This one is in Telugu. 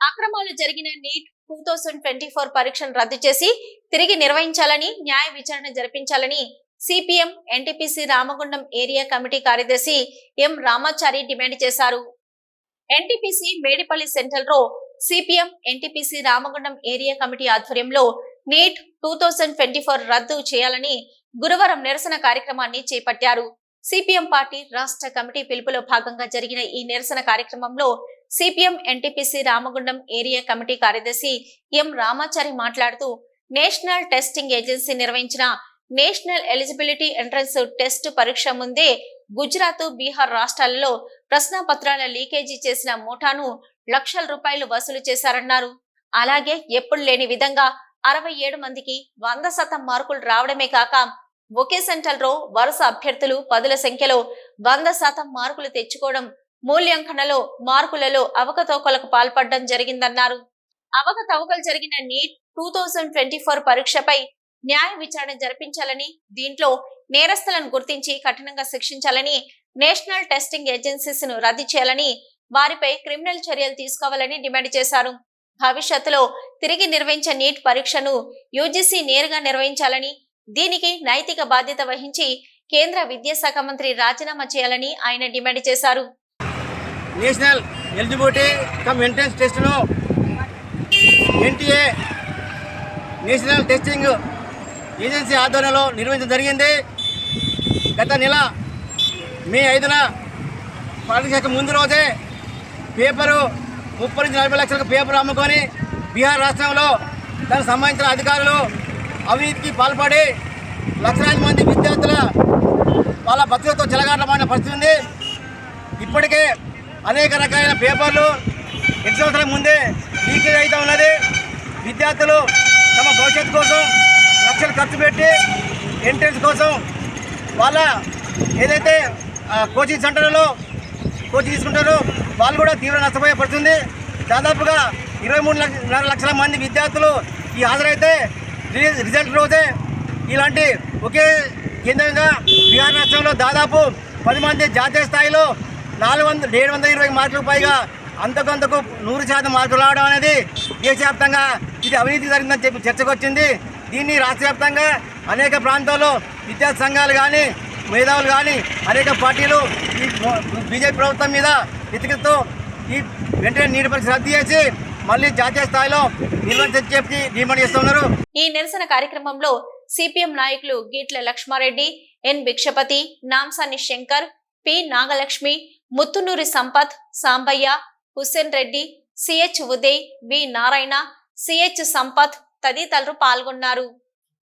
అక్రమాలు జరిగిన NEET two thousand twenty four పరీక్షను రద్దు చేసి తిరిగి నిర్వహించాలని న్యాయ విచారణ జరిపించాలని CPM NTPC Ramagundam area committee కార్యదర్శి ఎం రామాచారి డిమాండ్ చేశారు. ఎన్టీపీసీ మేడిపల్లి సెంట్రల్ రో CPM NTPC Ramagundam area committee ఆధ్వర్యంలో NEET two thousand twenty four రద్దు చేయాలని గురువారం నిరసన కార్యక్రమాన్ని చేపట్టారు. సిపిఎం పార్టీ రాష్ట్ర కమిటీ పిలుపులో భాగంగా జరిగిన ఈ నిరసన కార్యక్రమంలో CPM NTPC Ramagundam area committee కార్యదర్శి ఎం రామాచారి మాట్లాడుతూ నేషనల్ టెస్టింగ్ ఏజెన్సీ నిర్వహించిన నేషనల్ ఎలిజిబిలిటీ ఎంట్రన్స్ టెస్ట్ పరీక్ష ముందే గుజరాత్ బీహార్ రాష్ట్రాలలో ప్రశ్నపత్రాల లీకేజీ చేసిన ముఠాను లక్షల రూపాయలు వసూలు చేశారన్నారు. అలాగే ఎప్పుడు లేని విధంగా అరవై ఏడు మందికి వంద శాతం మార్కులు రావడమే కాక ఒకే సెంటర్లో వరుస అభ్యర్థులు పదుల సంఖ్యలో వంద శాతం మార్కులు తెచ్చుకోవడం మూల్యాంకనలో మార్కులలో అవకతవకలకు పాల్పడడం జరిగిందన్నారు. అవకతవకలు జరిగిన NEET two thousand twenty four పరీక్షపై న్యాయ విచారణ జరిపించాలని దీంట్లో నేరస్తులను గుర్తించి కఠినంగా శిక్షించాలని నేషనల్ టెస్టింగ్ ఏజెన్సీస్ను రద్దు చేయాలని వారిపై క్రిమినల్ చర్యలు తీసుకోవాలని డిమాండ్ చేశారు. భవిష్యత్తులో తిరిగి నిర్వహించే నీట్ పరీక్షను యూజీసీ నేరుగా నిర్వహించాలని దీనికి నైతిక బాధ్యత వహించి కేంద్ర విద్యాశాఖ మంత్రి రాజీనామా చేయాలని ఆయన డిమాండ్ చేశారు. నేషనల్ ఎలిజిబిలిటీ కమ్ ఎంట్రన్స్ టెస్ట్ను ఎన్టీఏ నేషనల్ టెస్టింగ్ ఏజెన్సీ ఆధ్వర్యంలో నిర్వహించడం జరిగింది. గత నెల మే ఐదున పాఠశాఖ ముందు రోజే పేపరు ముప్పై నుంచి నలభై లక్షలకు పేపర్ అమ్ముకొని బీహార్ రాష్ట్రంలో దానికి సంబంధించిన అధికారులు అవినీతికి పాల్పడి లక్షలాది మంది విద్యార్థుల వాళ్ళ భక్తులతో చెలగాటమైన పరిస్థితి ఉంది. ఇప్పటికే అనేక రకాలైన పేపర్లు ఎగ్జామ్స్ల ముందే లీకేజ్ అవుతూ ఉన్నది. విద్యార్థులు తమ భవిష్యత్తు కోసం లక్షలు ఖర్చు పెట్టి ఎంట్రన్స్ కోసం వాళ్ళ ఏదైతే కోచింగ్ సెంటర్లలో కోచింగ్ తీసుకుంటారో వాళ్ళు కూడా తీవ్ర నష్టపోయే పడుతుంది దాదాపుగా ఇరవై మూడు లక్షల మంది విద్యార్థులు ఈ హాజరైతే రిజల్ట్ రోజే ఇలాంటి ఒకే కేంద్రంగా బీహార్ రాష్ట్రంలో దాదాపు పది మంది జాతీయ స్థాయిలో నాలుగు వందల ఏడు వందల ఇరవై మార్కులకు పైగా అంతకంతకు నూరు శాతం మార్కులు రావడం అనేది దేశవ్యాప్తంగా ఇది అవినీతి జరిగిందని చెప్పి చర్చకు వచ్చింది దీన్ని రాష్ట్ర వ్యాప్తంగా అనేక ప్రాంతాల్లో విద్యా సంఘాలు కానీ మేధావులు కానీ అనేక పార్టీలు ఈ బీజేపీ ప్రభుత్వం మీద వ్యతిరేకతో ఈ వెంటనే నీటి పరీక్ష రద్దు చేసి మళ్ళీ జాతీయ స్థాయిలో నిర్వహించని చెప్పి డిమాండ్ చేస్తున్నారు ఈ నిరసన కార్యక్రమంలో సిపిఎం నాయకులు Geetla Lakshmareddy N Bhikshapathi Namsani Shankar P Nagalakshmi Muthunuri Sampath Sambaiah Hussain Reddy CH Uday V Narayana CH Sampath తదితరులు పాల్గొన్నారు.